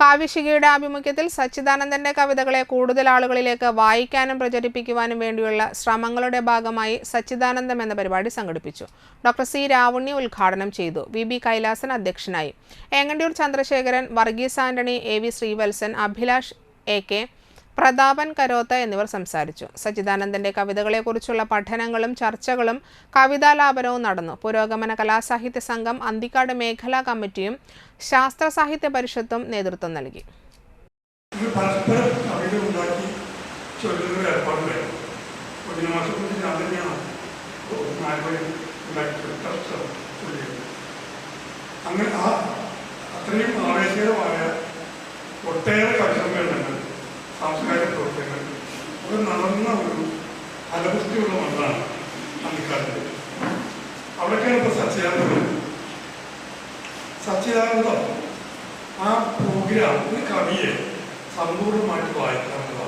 കാവ്യശികയുടെ ആഭിമുഖ്യത്തിൽ സച്ചിദാനന്ദന്റെ കവിതകളെ കൂടുതൽ ആളുകളിലേക്ക് വായിക്കാനും പ്രചരിപ്പിക്കുവാനും വേണ്ടിയുള്ള ശ്രമങ്ങളുടെ ഭാഗമായി സച്ചിദാനന്ദം എന്ന പരിപാടി സംഘടിപ്പിച്ചു. ഡോക്ടർ സി രാവുണ്ണി ഉദ്ഘാടനം ചെയ്തു. വി ബി കൈലാസൻ അധ്യക്ഷനായി. Engandiyur Chandrasekharan Varghese Antony A V Sreevalsan Abhilash A K Prathapan Karotha എന്നിവർ സംസാരിച്ചു. സച്ചിദാനന്ദന്റെ കവിതകളെക്കുറിച്ചുള്ള പഠനങ്ങളും ചർച്ചകളും കവിതാലാപനവും നടന്നു. പുരോഗമന കലാസാഹിത്യ സംഘം അന്തിക്കാട് മേഖലാ കമ്മിറ്റിയും ശാസ്ത്ര സാഹിത്യ പരിഷത്തും നേതൃത്വം നൽകി. അങ്ങനെ ആ അത്രയും ആവേശകരമായ ഒട്ടേറെ പ്രവർത്തനങ്ങൾ അത് നടന്ന ഒരു ഫലപുഷ്ടിയുള്ള മണ്ണാണ് അന്നിക്കാലത്ത് അവിടേക്കാണ് ഇപ്പോൾ സച്ചിദാനന്ദം. സച്ചിദാനന്ദം ആ പ്രോഗ്രാം ഒരു കവിയെ സമ്പൂർണമായിട്ട് വായിക്കാവുന്നതാണ്.